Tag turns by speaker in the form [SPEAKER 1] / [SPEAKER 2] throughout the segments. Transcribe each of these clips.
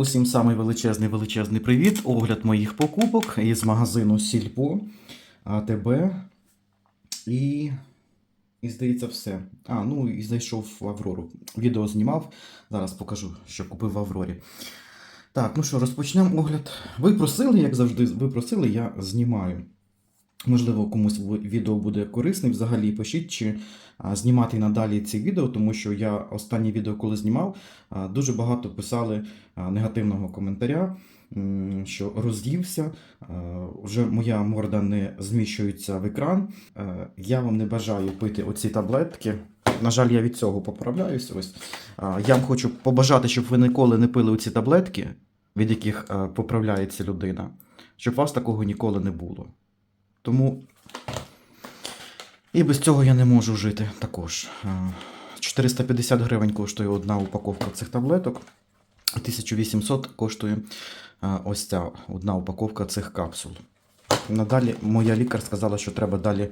[SPEAKER 1] Усім самий величезний величезний привіт. Огляд моїх покупок із магазину Сільпо, АТБ. І, і здається, все. А, ну і зайшов в Аврору. Відео знімав. Зараз покажу, що купив в Аврорі. Так, ну що, розпочнемо огляд. Ви просили, як завжди, ви просили, я знімаю. Можливо, комусь відео буде корисне. Взагалі пишіть, чи знімати надалі ці відео, тому що я останнє відео, коли знімав, дуже багато писали негативного коментаря, що роз'ївся, вже моя морда не зміщується в екран. Я вам не бажаю пити оці таблетки. На жаль, я від цього поправляюсь. Ось я вам хочу побажати, щоб ви ніколи не пили оці таблетки, від яких е, поправляється людина, щоб у вас такого ніколи не було. Тому і без цього я не можу жити також. Е, 450 гривень коштує одна упаковка цих таблеток. 1800 коштує е, ось ця одна упаковка цих капсул. Надалі моя лікар сказала, що треба далі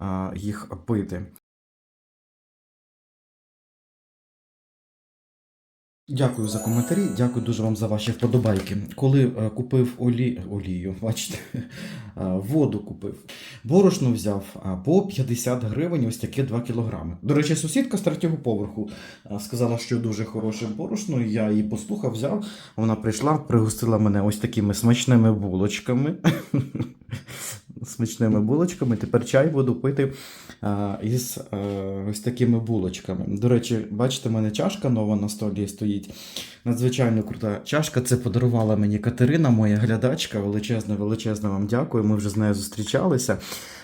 [SPEAKER 1] е, їх пити. Дякую за коментарі, дякую дуже вам за ваші вподобайки. Коли е, купив олі... олію, бачите, е, воду купив, борошно взяв по 50 гривень, ось таке 2 кілограми. До речі, сусідка з третього поверху е, сказала, що дуже хороше борошно. Я її послухав, взяв. Вона прийшла, пригостила мене ось такими смачними булочками. Смачними булочками. Тепер чай буду пити а, із е, ось такими булочками. До речі, бачите, в мене чашка нова на столі стоїть. Надзвичайно крута чашка. Це подарувала мені Катерина, моя глядачка. Величезне, величезне вам дякую. Ми вже з нею зустрічалися.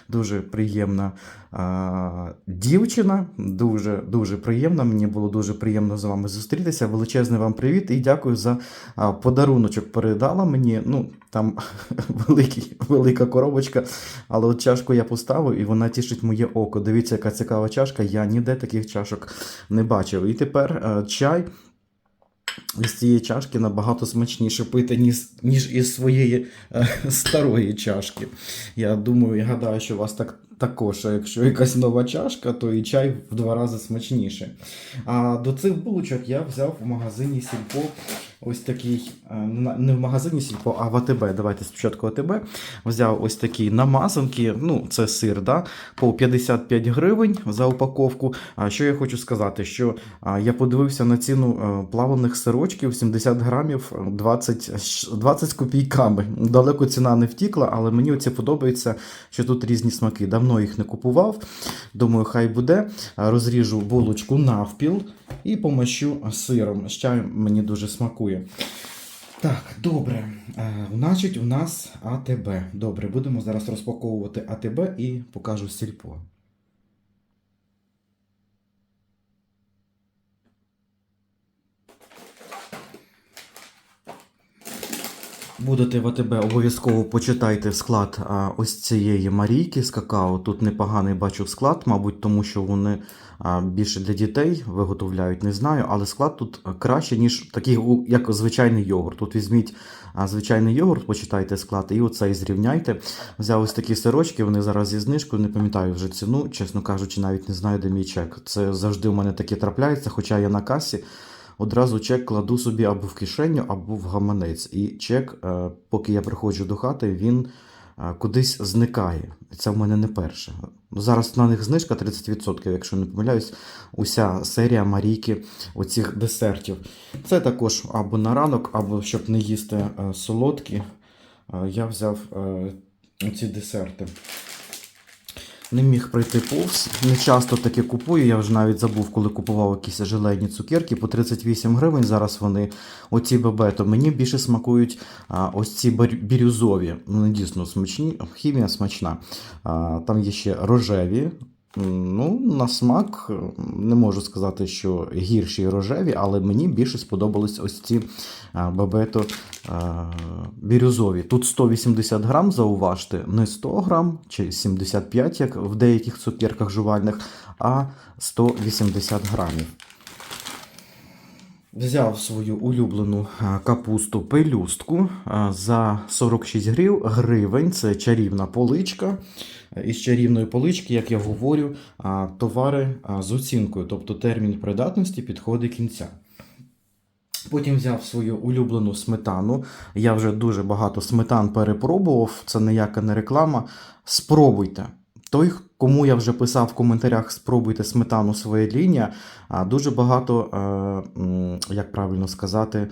[SPEAKER 1] Дуже приємна а, дівчина. Дуже дуже приємна. Мені було дуже приємно з вами зустрітися. Величезний вам привіт і дякую за а, подаруночок. Передала мені. Ну там великий, велика коробочка, але от чашку я поставив і вона тішить моє око. Дивіться, яка цікава чашка. Я ніде таких чашок не бачив. І тепер е, чай. Із цієї чашки набагато смачніше пити, ніж, ніж із своєї е, старої чашки. Я думаю, я гадаю, що у вас так також, а якщо якась нова чашка, то і чай в два рази смачніше. А до цих булочок я взяв в магазині Сільпо ось такий, е, не в магазині Сільпо, а в АТБ. Давайте спочатку АТБ. Взяв ось такі намазанки, ну це сир, да, по 55 гривень за упаковку. А що я хочу сказати, що я подивився на ціну е, плавлених сирочків 70 грамів е, 20, 20 з копійками. Далеко ціна не втікла, але мені оце подобається, що тут різні смаки. Давно їх не купував. Думаю, хай буде. Розріжу булочку навпіл і помащу сиром. Чаєм мені дуже смакує. Так, добре. Е, значить, у нас АТБ. Добре, будемо зараз розпаковувати АТБ і покажу сільпо. Будете в обов'язково почитайте склад а, ось цієї Марійки з какао. Тут непоганий бачу склад, мабуть, тому що вони а, більше для дітей виготовляють, не знаю, але склад тут краще, ніж такий, як звичайний йогурт. Тут візьміть а, звичайний йогурт, почитайте склад і оцей зрівняйте. Взяв ось такі сирочки, вони зараз зі знижкою, не пам'ятаю вже ціну, чесно кажучи, навіть не знаю, де мій чек. Це завжди у мене таке трапляється, хоча я на касі. Одразу чек кладу собі або в кишеню, або в гаманець. І чек, е, поки я приходжу до хати, він е, кудись зникає. Це в мене не перше. Зараз на них знижка 30%, якщо не помиляюсь, уся серія Марійки оцих десертів. Це також або на ранок, або щоб не їсти е, солодкі. Я взяв оці десерти. Не міг пройти повз. Не часто таке купую. Я вже навіть забув, коли купував якісь желейні цукерки по 38 гривень. Зараз вони оці бебето. Мені більше смакують а, ось ці бірюзові. Вони дійсно смачні. Хімія смачна. А, там є ще рожеві. Ну, на смак не можу сказати, що гірші рожеві, але мені більше сподобались ось ці бабето бірюзові. Тут 180 грам, зауважте, не 100 грам чи 75, як в деяких цукерках жувальних, а 180 грамів. Взяв свою улюблену капусту пелюстку за 46 гривень. Це чарівна поличка. Із чарівної полички, як я говорю, товари з оцінкою, тобто термін придатності підходить кінця. Потім взяв свою улюблену сметану. Я вже дуже багато сметан перепробував, це ніяка не реклама. Спробуйте. Той, кому я вже писав в коментарях, спробуйте сметану своє лінія. Дуже багато, е, як правильно сказати,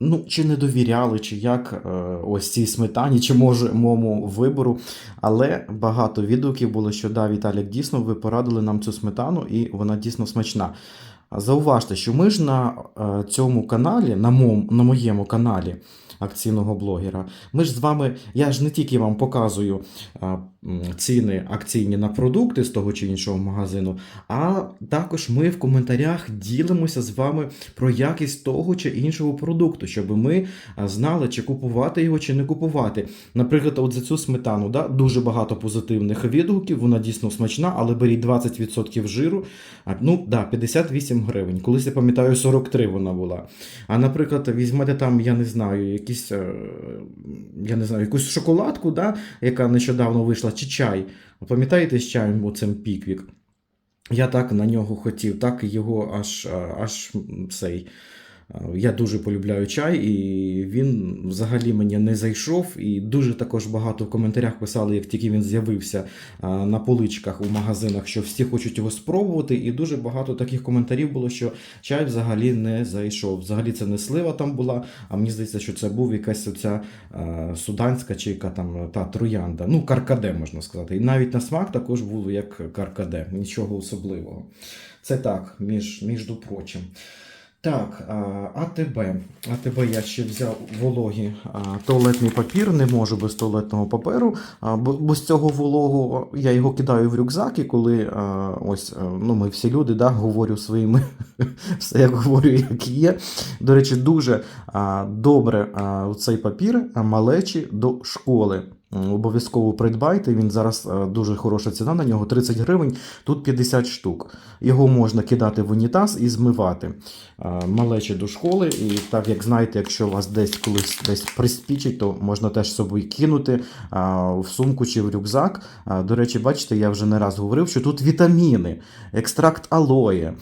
[SPEAKER 1] ну, чи не довіряли, чи як е, ось цій сметані, чи може моєму вибору. Але багато відгуків було, що да, Віталік, дійсно, ви порадили нам цю сметану, і вона дійсно смачна. Зауважте, що ми ж на е, цьому каналі, на, мом, на моєму каналі акційного блогера, ми ж з вами, я ж не тільки вам показую ціни акційні на продукти з того чи іншого магазину, а також ми в коментарях ділимося з вами про якість того чи іншого продукту, щоб ми знали, чи купувати його, чи не купувати. Наприклад, от за цю сметану да, дуже багато позитивних відгуків, вона дійсно смачна, але беріть 20% жиру. Ну, да, 58 гривень. Колись я пам'ятаю, 43 вона була. А наприклад, візьмете там, я не знаю, якісь, е, я не знаю, якусь шоколадку, да, яка нещодавно вийшла, чи чай. Пам'ятаєте з чаєм оцим піквік? Я так на нього хотів, так його аж, аж цей. Я дуже полюбляю чай, і він взагалі мені не зайшов. І дуже також багато в коментарях писали, як тільки він з'явився на поличках у магазинах, що всі хочуть його спробувати. І дуже багато таких коментарів було, що чай взагалі не зайшов. Взагалі це не слива там була, а мені здається, що це був якась оця суданська чи яка там та троянда. Ну, каркаде, можна сказати. І навіть на смак також було як каркаде, нічого особливого. Це так, між, між прочим. Так, АТБ. АТБ я ще взяв вологі туалетний папір, не можу без туалетного паперу. Бо- без цього вологого я його кидаю в рюкзак, і коли ось ну, ми всі люди да, говорю своїми, все як говорю, як є. До речі, дуже добре цей папір малечі до школи. Обов'язково придбайте. Він зараз дуже хороша ціна на нього 30 гривень, тут 50 штук. Його можна кидати в унітаз і змивати а, малечі до школи. І так як знаєте, якщо вас десь колись десь приспічить, то можна теж з собою кинути в сумку чи в рюкзак. До речі, бачите, я вже не раз говорив, що тут вітаміни, екстракт алоє.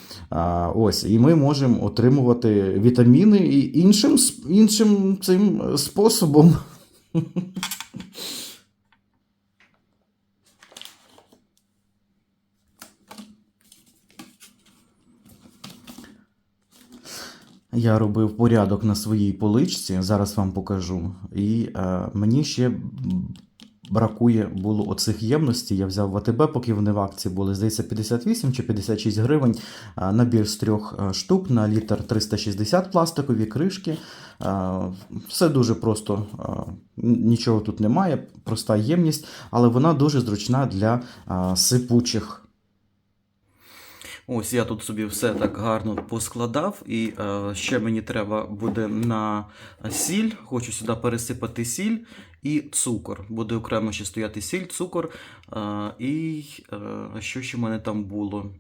[SPEAKER 1] Ось, і ми можемо отримувати вітаміни і іншим, іншим цим способом. Я робив порядок на своїй поличці, зараз вам покажу. І е, мені ще бракує було оцих ємностей. Я взяв в АТБ, поки вони в акції були, здається, 58 чи 56 гривень. Е, набір з трьох е, штук на літр 360 пластикові кришки. Е, все дуже просто, е, нічого тут немає, проста ємність, але вона дуже зручна для е, сипучих. Ось я тут собі все так гарно поскладав, і е, ще мені треба буде на сіль. Хочу сюди пересипати сіль і цукор. Буде окремо ще стояти сіль, цукор. Е, і е, що ще в мене там було?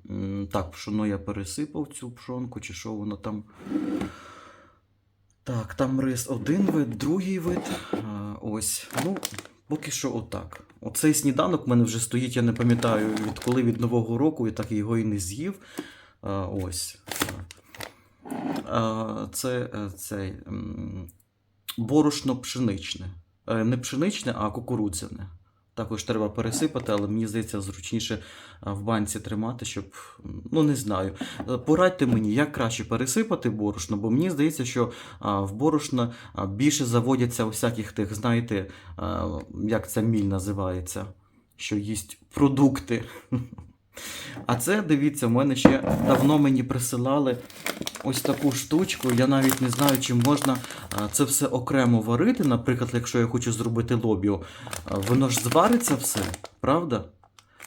[SPEAKER 1] Так, пшоно я пересипав цю пшонку, чи що воно там. Так, там рис один вид, другий вид. Е, ось. Ну, поки що отак. Оцей сніданок в мене вже стоїть, я не пам'ятаю, відколи від Нового року, і так його і не з'їв. Ось. Це е, цей борошно пшеничне. Е, Не пшеничне, а кукурудзяне. Також треба пересипати, але мені здається, зручніше е, в банці тримати, щоб. Ну, не знаю. Е, Порадьте мені, як краще пересипати борошно, бо мені здається, що в борошно більше заводяться всяких тих, знаєте, як ця міль називається, що їсть продукти. А це, дивіться, в мене ще давно мені присилали ось таку штучку. Я навіть не знаю, чи можна це все окремо варити. Наприклад, якщо я хочу зробити лобіо, воно ж звариться все, правда?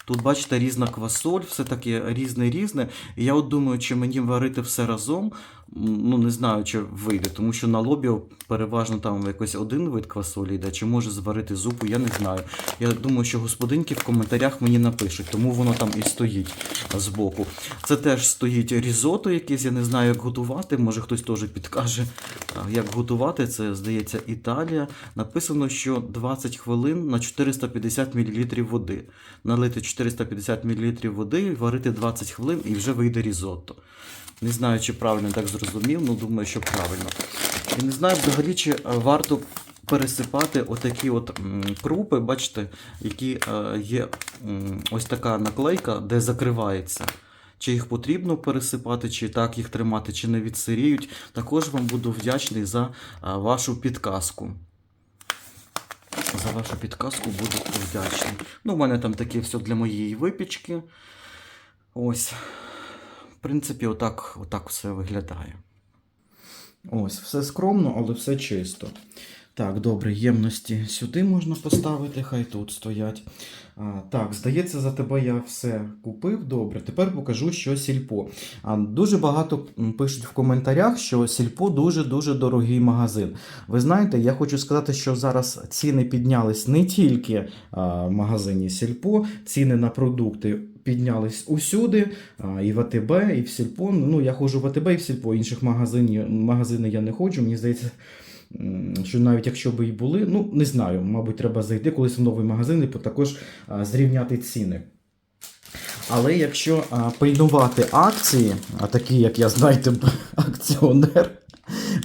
[SPEAKER 1] Тут, бачите, різна квасоль, все таке різне-різне. І я от думаю, чи мені варити все разом. Ну, не знаю, чи вийде, тому що на лобіо переважно там якось один вид квасолі йде, чи може зварити зупу, я не знаю. Я думаю, що господинки в коментарях мені напишуть, тому воно там і стоїть збоку. Це теж стоїть різото якесь, я не знаю, як готувати. Може хтось теж підкаже, як готувати. Це, здається, Італія. Написано, що 20 хвилин на 450 мл води. Налити 450 мл води, варити 20 хвилин і вже вийде різотто. Не знаю, чи правильно так зрозумів, ну думаю, що правильно. І не знаю взагалі, чи е, варто пересипати отакі от крупи, бачите, які е, є ось така наклейка, де закривається. Чи їх потрібно пересипати, чи так їх тримати, чи не відсиріють. Також вам буду вдячний за е, вашу підказку. За вашу підказку буду вдячний. Ну, у мене там таке все для моєї випічки. Ось. В принципі, отак, отак все виглядає. Ось, все скромно, але все чисто. Так, добре, ємності сюди можна поставити, хай тут стоять. А, так, здається, за тебе я все купив. Добре, тепер покажу, що сільпо. А, дуже багато пишуть в коментарях, що сільпо дуже-дуже дорогий магазин. Ви знаєте, я хочу сказати, що зараз ціни піднялись не тільки а, в магазині сільпо, ціни на продукти піднялись усюди, і в АТБ, і в сільпо. Ну, я ходжу в АТБ і в сільпо, інших магазинів, магазини я не ходжу. Мені здається, що навіть якщо би і були, ну не знаю, мабуть, треба зайти колись в новий магазин і також зрівняти ціни. Але якщо а, пильнувати акції, а такі, як я знаєте, акціонер,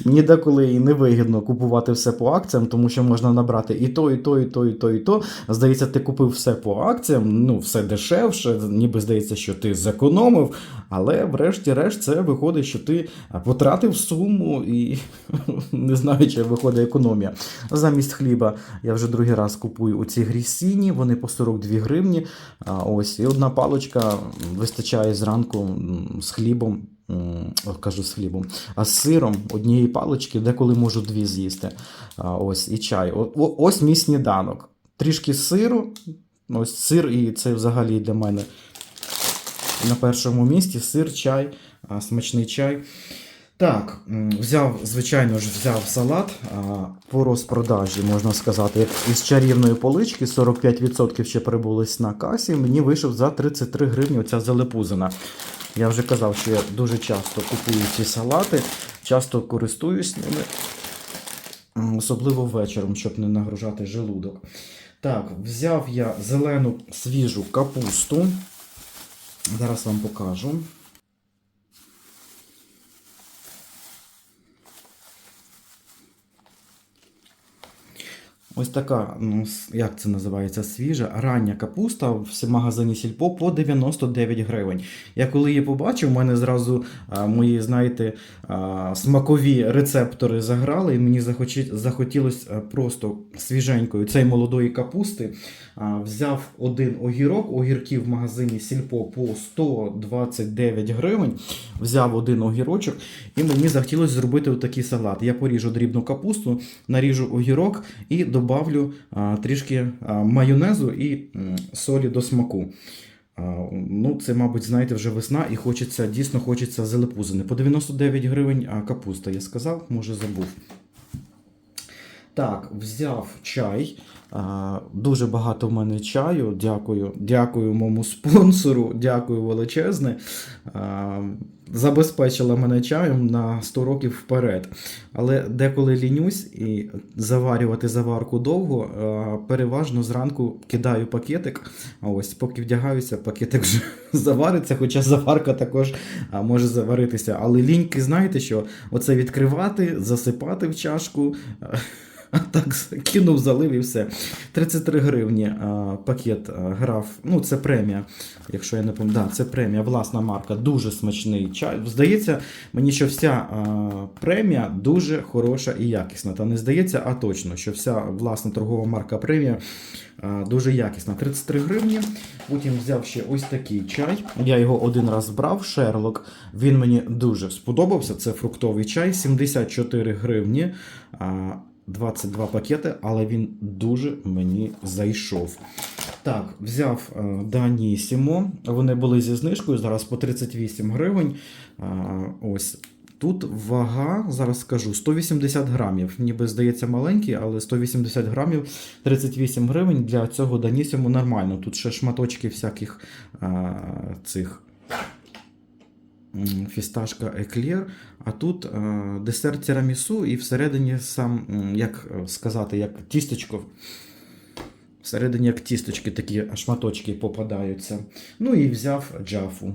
[SPEAKER 1] деколи і не вигідно купувати все по акціям, тому що можна набрати і то, і то, і то, і то, і то. Здається, ти купив все по акціям, ну все дешевше, ніби здається, що ти зекономив, але врешті-решт це виходить, що ти потратив суму і не знаю, чи виходить економія. Замість хліба я вже другий раз купую оці грісіні, вони по 42 гривні. Ось, і одна паличка вистачає зранку з хлібом. Кажу з хлібом, а з сиром однієї палички, деколи можу дві з'їсти. Ось і чай. Ось мій сніданок. Трішки сиру. Ось сир, і це взагалі для мене на першому місці сир, чай, смачний чай. Так, взяв, звичайно ж, взяв салат по розпродажі, можна сказати, із чарівної полички 45% ще прибулись на касі. Мені вийшов за 33 гривні оця залепузина. Я вже казав, що я дуже часто купую ці салати, часто користуюсь ними, особливо вечором, щоб не нагружати желудок. Так, взяв я зелену свіжу капусту. Зараз вам покажу. Ось така, ну, як це називається, свіжа, рання капуста в магазині Сільпо по 99 гривень. Я коли її побачив, у мене зразу а, мої, знаєте, а, смакові рецептори заграли, і мені захотілося просто свіженької цієї молодої капусти. А, взяв один огірок, огірків в магазині Сільпо по 129 гривень. Взяв один огірочок, і мені захотілося зробити такий салат. Я поріжу дрібну капусту, наріжу огірок і добавлю трішки майонезу і солі до смаку. Ну, це, мабуть, знаєте, вже весна і хочеться, дійсно хочеться залепузини. По 99 гривень капуста, я сказав, може забув. Так, взяв чай. Дуже багато в мене чаю. Дякую, дякую моєму спонсору, дякую величезне. Забезпечила мене чаєм на 100 років вперед. Але деколи лінюсь і заварювати заварку довго, переважно зранку кидаю пакетик. А ось поки вдягаюся, пакетик вже завариться, хоча заварка також може заваритися. Але ліньки, знаєте що? Оце відкривати, засипати в чашку. Так кинув, залив і все. 33 гривні пакет граф. Ну, це премія. Якщо я не пам'ятаю, да, це премія, власна марка, дуже смачний чай. Здається, мені, що вся премія дуже хороша і якісна. Та не здається, а точно, що вся власна торгова марка премія дуже якісна. 33 гривні. Потім взяв ще ось такий чай. Я його один раз брав, Шерлок. Він мені дуже сподобався. Це фруктовий чай, 74 гривні. А, 22 пакети, але він дуже мені зайшов. Так, взяв е, Данісімо. Вони були зі знижкою, зараз по 38 гривень. Ось. Тут вага, зараз скажу, 180 грамів. Ніби здається маленький, але 180 грамів 38 гривень для цього Данісіму нормально. Тут ще шматочки всяких цих м, фісташка еклер, а тут е, десерт тірамісу і всередині сам, як е, сказати, як тістечко. Всередині як тісточки такі шматочки попадаються. Ну і взяв джафу.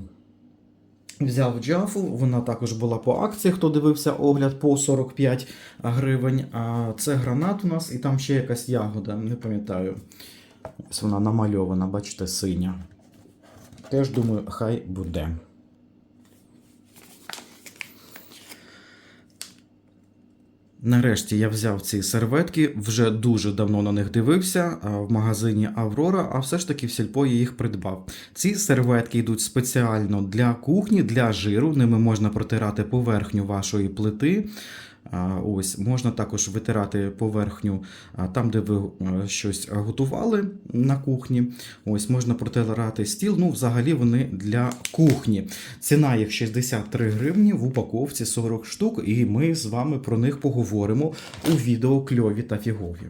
[SPEAKER 1] Взяв джафу, вона також була по акції, хто дивився огляд по 45 гривень. А це гранат у нас, і там ще якась ягода, не пам'ятаю. Ось вона намальована, бачите, синя. Теж думаю, хай буде. Нарешті я взяв ці серветки, вже дуже давно на них дивився в магазині Аврора, а все ж таки в сільпо я їх придбав. Ці серветки йдуть спеціально для кухні, для жиру. Ними можна протирати поверхню вашої плити. Ось можна також витирати поверхню там, де ви е, щось готували на кухні. Ось можна протирати стіл. Ну, взагалі вони для кухні. Ціна їх 63 гривні в упаковці 40 штук, і ми з вами про них поговоримо у відео кльові та фігові.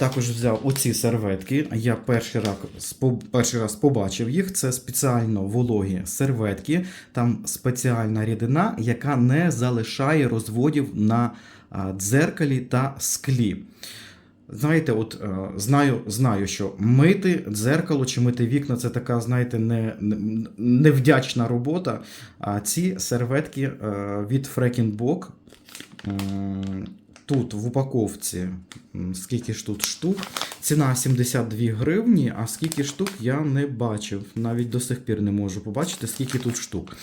[SPEAKER 1] Також взяв оці серветки. Я перший раз, перший раз побачив їх. Це спеціально вологі серветки. Там спеціальна рідина, яка не залишає розводів на дзеркалі та склі. Знаєте, от е, знаю, знаю, що мити дзеркало чи мити вікна це така, знаєте, не, не- невдячна робота. А ці серветки е, від Fracking М, Тут в упаковці скільки ж тут штук. Ціна 72 гривні, а скільки штук я не бачив. Навіть до сих пір не можу побачити, скільки тут штук.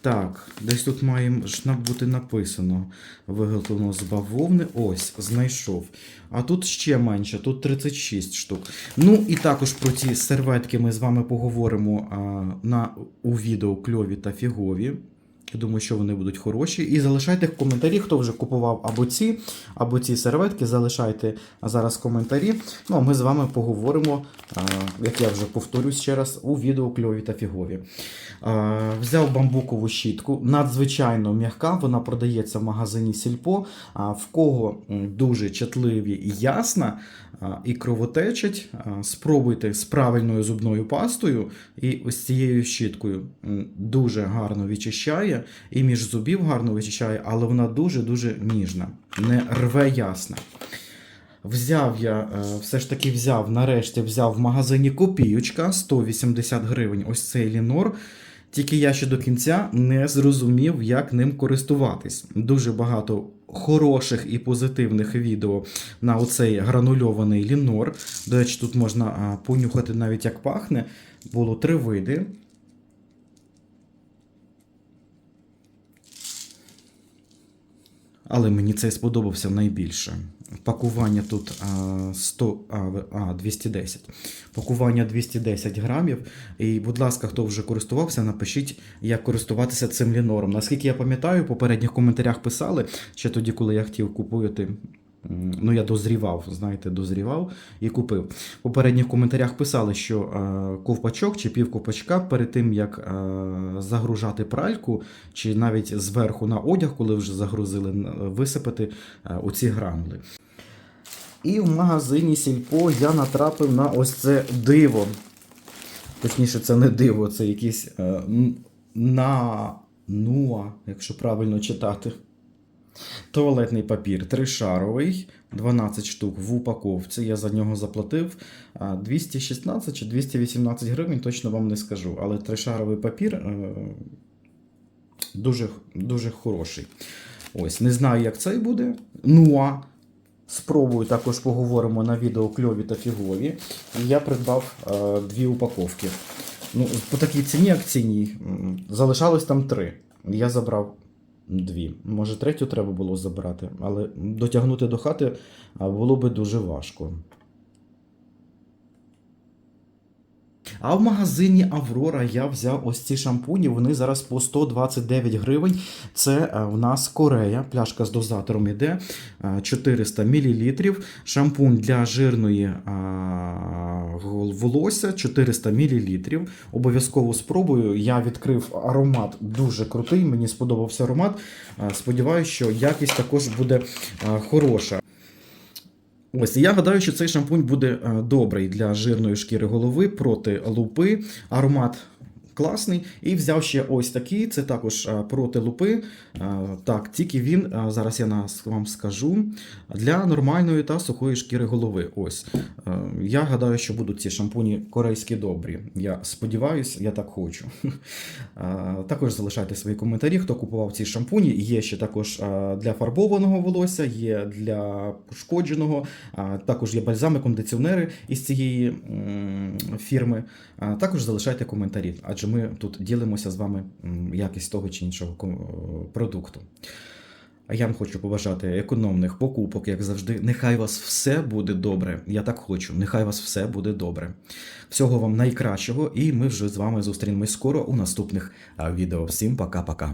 [SPEAKER 1] Так, десь тут має бути написано. Виготовлено з бавовни. Ось, знайшов. А тут ще менше, тут 36 штук. Ну і також про ці серветки ми з вами поговоримо а, на, у відео кльові та фігові. Я думаю, що вони будуть хороші. І залишайте в коментарі, хто вже купував або ці, або ці серветки. Залишайте зараз коментарі. Ну а ми з вами поговоримо, як я вже повторюсь ще раз, у відео кльові та фігові. Взяв бамбукову щітку, надзвичайно м'яка, вона продається в магазині Сільпо. В кого дуже чутливі ясна і кровотечать, спробуйте з правильною зубною пастою і ось цією щіткою. Дуже гарно відчищає і між зубів гарно вичищає, але вона дуже-дуже ніжна, не рве ясна. Взяв я, е, все ж таки взяв, нарешті взяв в магазині копійочка 180 гривень. Ось цей лінор. Тільки я ще до кінця не зрозумів, як ним користуватись. Дуже багато хороших і позитивних відео на оцей гранульований лінор. До речі, тут можна понюхати навіть як пахне. Було три види. Але мені цей сподобався найбільше. Пакування тут 100, а, а, 210. Пакування 210 грамів. І, будь ласка, хто вже користувався, напишіть, як користуватися цим лінором. Наскільки я пам'ятаю, в попередніх коментарях писали, ще тоді, коли я хотів купувати. Ну, я дозрівав, знаєте, дозрівав і купив. В попередніх коментарях писали, що е, ковпачок чи півковпачка перед тим, як е, загружати пральку, чи навіть зверху на одяг, коли вже загрузили, висипати е, оці гранули. І в магазині Сільпо я натрапив на ось це диво. Точніше, це не диво, це якийсь е, на нуа, якщо правильно читати. Туалетний папір тришаровий, 12 штук в упаковці. Я за нього заплатив 216 чи 218 гривень, точно вам не скажу. Але тришаровий папір е, дуже, дуже хороший. Ось, не знаю, як цей буде. Ну а спробую також поговоримо на відео кльові та фігові. Я придбав е, дві упаковки. Ну, по такій ціні акційній м, залишалось там три. Я забрав дві. Може, третю треба було забрати, але дотягнути до хати було би дуже важко. А в магазині Аврора я взяв ось ці шампуні. Вони зараз по 129 гривень. Це е, в нас Корея. Пляшка з дозатором іде е, 400 мл. Шампунь для жирної волосся 400 мл. Обов'язково спробую. Я відкрив аромат дуже крутий. Мені сподобався аромат. Е, Сподіваюсь, що якість також буде е, хороша. Ось, я гадаю, що цей шампунь буде е, добрий для жирної шкіри голови проти лупи. Аромат класний. І взяв ще ось такий, це також е, проти лупи. Е, Так, тільки він, е, зараз я вам скажу, для нормальної та сухої шкіри голови. Ось. Я гадаю, що будуть ці шампуні корейські добрі. Я сподіваюся, я так хочу. Також залишайте свої коментарі, хто купував ці шампуні. Є ще також для фарбованого волосся, є для пошкодженого, також є бальзами, кондиціонери із цієї фірми. Також залишайте коментарі, адже ми тут ділимося з вами якість того чи іншого продукту. А я вам хочу побажати економних покупок, як завжди. Нехай вас все буде добре. Я так хочу. Нехай вас все буде добре. Всього вам найкращого, і ми вже з вами зустрінемось скоро у наступних відео. Всім пока-пока.